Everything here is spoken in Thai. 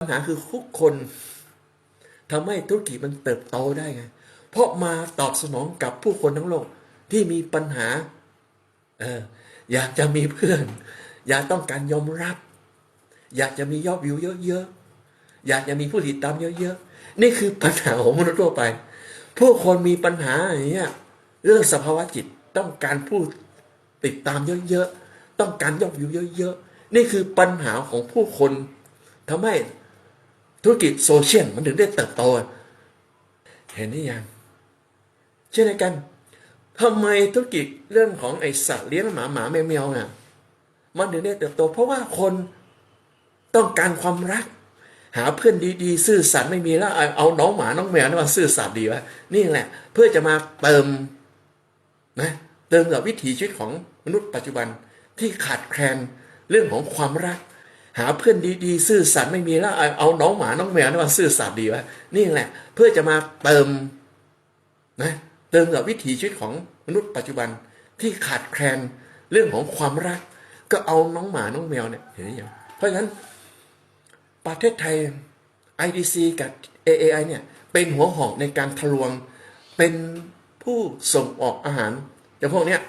ปัญหาคือทุกคนทำให้ธุรกิจมันเติบโตได้ไง เพราะมาตอบสนองกับผู้คนทั้งโลกที่มีปัญหาเอออยากจะมีเพื่อน อยากต้องการยอมรับ อยากจะมียอดวิวเยอะๆอยากจะมีผู้ติดตามเยอะๆนี่คือปัญหาของมนุษย์ทั่วไป ผู้คนมีปัญหาอย่างเงี้ยเรื่องสภาวะจิตต้องการผู้ติดตามเยอะๆต้องการยอดวิวเยอะๆนี่คือปัญหาของผู้คนทำให้ ธุรกิจโซเชียลมันถึงได้เติบโต เห็นหรือยัง เช่นเดียวกันทำไมธุรกิจเรื่องของไอสัตว์เลี้ยงหมาหมาแมวแมวน่ะมันถึงได้เติบโต เพราะว่าคนต้องการความรัก หาเพื่อนดีๆ ซื่อสัตย์ไม่มีแล้วเอาเอาน้องหมาน้องแมวนี่มาซื่อสัตย์ดีวะนี่แหละ เพื่อจะมาเติมนะเติมกับวิถีชีวิตของมนุษย์ปัจจุบันที่ขาดแคลนเรื่องของความรัก หาเพื่อนดีๆ ซื่อสัตย์ไม่มีแล้วเอาน้องหมาน้องแมวนี่มาซื่อสัตย์ดีวะนี่แหละ เพื่อจะมาเติมนะเติมกับวิถีชีวิตของมนุษย์ปัจจุบันที่ขาดแคลนเรื่องของความรัก ก็เอาน้องหมาน้องแมวเนี่ยเห็นหรือยังเพราะฉะนั้นประเทศไทย IDC กับ AAI เนี่ยเป็นหัวหอกในการทะลวงเป็นผู้ส่งออกอาหารอย่างพวกเนี้ย